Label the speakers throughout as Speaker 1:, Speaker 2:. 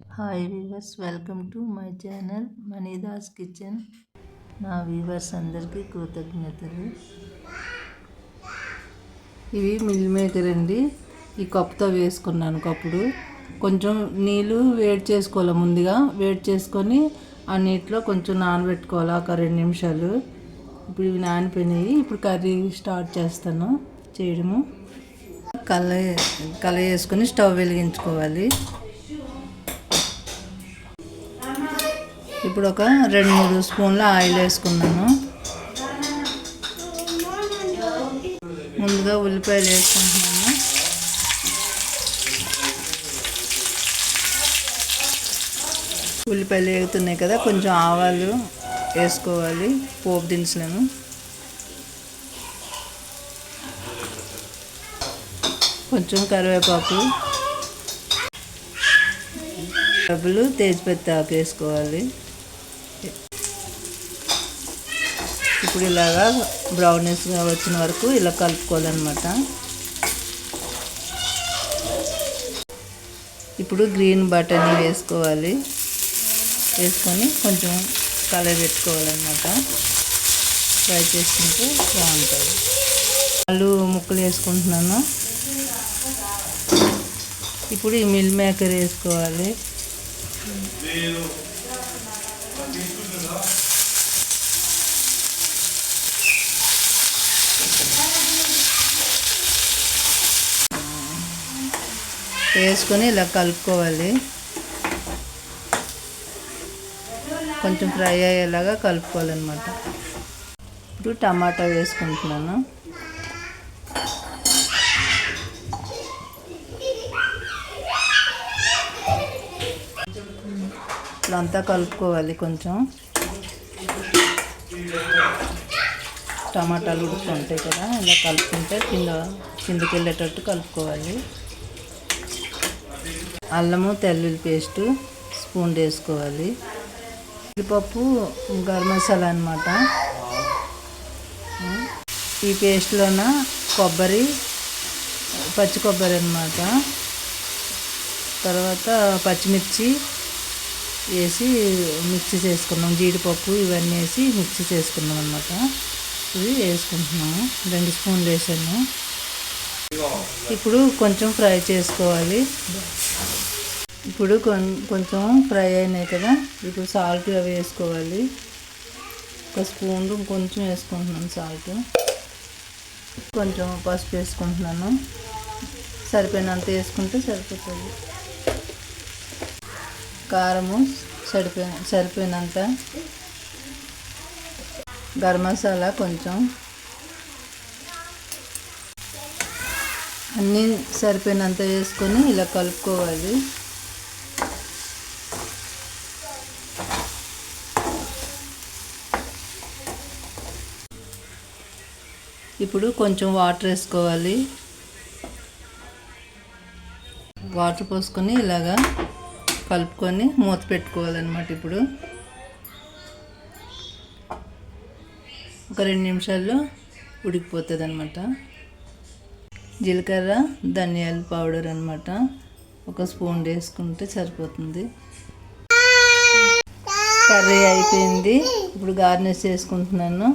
Speaker 1: Hi viewers welcome to my channel Manidas kitchen నా viewers అందరికీ కృతజ్ఞతలు. ఇవి మిల్ మేకర్ అండి. ఈ కప్పుతో వేసుకున్నాను కప్పుడు. కొంచెం నీళ్ళు వేడి చేసుకోవాలి ముందుగా? వేడి చేసుకొని ఆ నీటిలో కొంచెం నానబెట్టుకోవాలి? ఒక రెండు నిమిషాలు. ఇప్పుడు ఇవి నానిపోయినాయి. ఇప్పుడు కర్రీ స్టార్ట్ చేస్తాను చేయడము. కల కల వేసుకొని స్టవ్ వెలిగించుకోవాలి. ఇప్పుడు ఒక రెండు మూడు స్పూన్ల ఆయిల్ వేసుకున్నాను ముందుగా ఉల్లిపాయలు వేసుకుంటున్నాను ఉల్లిపాయలు వేగుతున్నాయి కదా కొంచెం ఆవాలు వేసుకోవాలి పోపు దినుసులను. కొంచెం కరివేపాకు. డబ్బులు తేజ్పత్తి ఆకు వేసుకోవాలి. ఇప్పుడు ఇలాగా బ్రౌనీస్గా వచ్చిన వరకు ఇలా కలుపుకోవాలన్నమాట. ఇప్పుడు గ్రీన్ బటన్ వేసుకోవాలి. వేసుకొని కొంచెం కలర్ పెట్టుకోవాలన్నమాట. ఫ్రై చేసుకుంటే బాగుంటుంది. ఆలు ముక్కలు వేసుకుంటున్నాను. ఇప్పుడు ఈ మిల్ మేకర్ వేసుకోవాలి. వేసుకొని ఇలా కలుపుకోవాలి. కొంచెం ఫ్రై అయ్యేలాగా కలుపుకోవాలన్నమాట. ఇప్పుడు టమాటా వేసుకుంటున్నాను. అంతా కలుపుకోవాలి కొంచెం. టమాటాలు ఉడుకుంటాయి కదా ఇలా కలుపుకుంటే కింద కిందకి వెళ్ళేటట్టు కలుపుకోవాలి. అల్లము తెల్లుల్లి పేస్టు స్పూన్ వేసుకోవాలి. జీడిపప్పు గరం మసాలా అనమాట ఈ పేస్ట్లోన కొబ్బరి పచ్చి కొబ్బరి అనమాట తర్వాత పచ్చిమిర్చి వేసి మిక్సీ చేసుకున్నాం. జీడిపప్పు ఇవన్నీ వేసి మిక్సీ చేసుకున్నాం అనమాట ఇవి వేసుకుంటున్నాము రెండు స్పూన్లు వేసాను. ఇప్పుడు కొంచెం ఫ్రై చేసుకోవాలి. ఇప్పుడు కొంచెం ఫ్రై అయినాయి కదా. ఇప్పుడు సాల్ట్ అవి వేసుకోవాలి. ఒక స్పూన్ కొంచెం వేసుకుంటున్నాను సాల్ట్. కొంచెం పసుపు వేసుకుంటున్నాను. సరిపోయినంత వేసుకుంటే సరిపోతుంది. కారము సరిపోయి సరిపోయినంత గరం మసాలా కొంచెం. అన్నీ సరిపోయినంత వేసుకొని ఇలా కలుపుకోవాలి. ఇప్పుడు కొంచెం వాటర్ వేసుకోవాలి. వాటర్ పోసుకొని ఇలాగా కలుపుకొని మూత పెట్టుకోవాలన్నమాట ఇప్పుడు. ఒక రెండు నిమిషాల్లో ఉడికిపోతుంది అనమాట జీలకర్ర ధనియాల పౌడర్ అనమాట ఒక స్పూన్ వేసుకుంటే సరిపోతుంది. కర్రీ అయిపోయింది. ఇప్పుడు గార్నిష్ చేసుకుంటున్నాను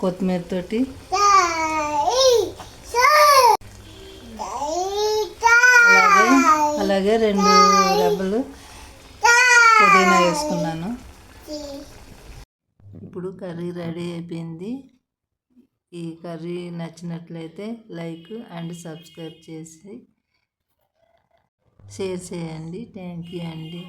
Speaker 1: కొత్తిమీర అలాగే రెండు రెబ్బలు పుదీనా వేసుకున్నాను. ఇప్పుడు కర్రీ రెడీ అయిపోయింది. ఈ కర్రీ నచ్చినట్లయితే లైక్ అండ్ సబ్స్క్రైబ్ చేసి షేర్ చేయండి. థ్యాంక్ యూ అండి.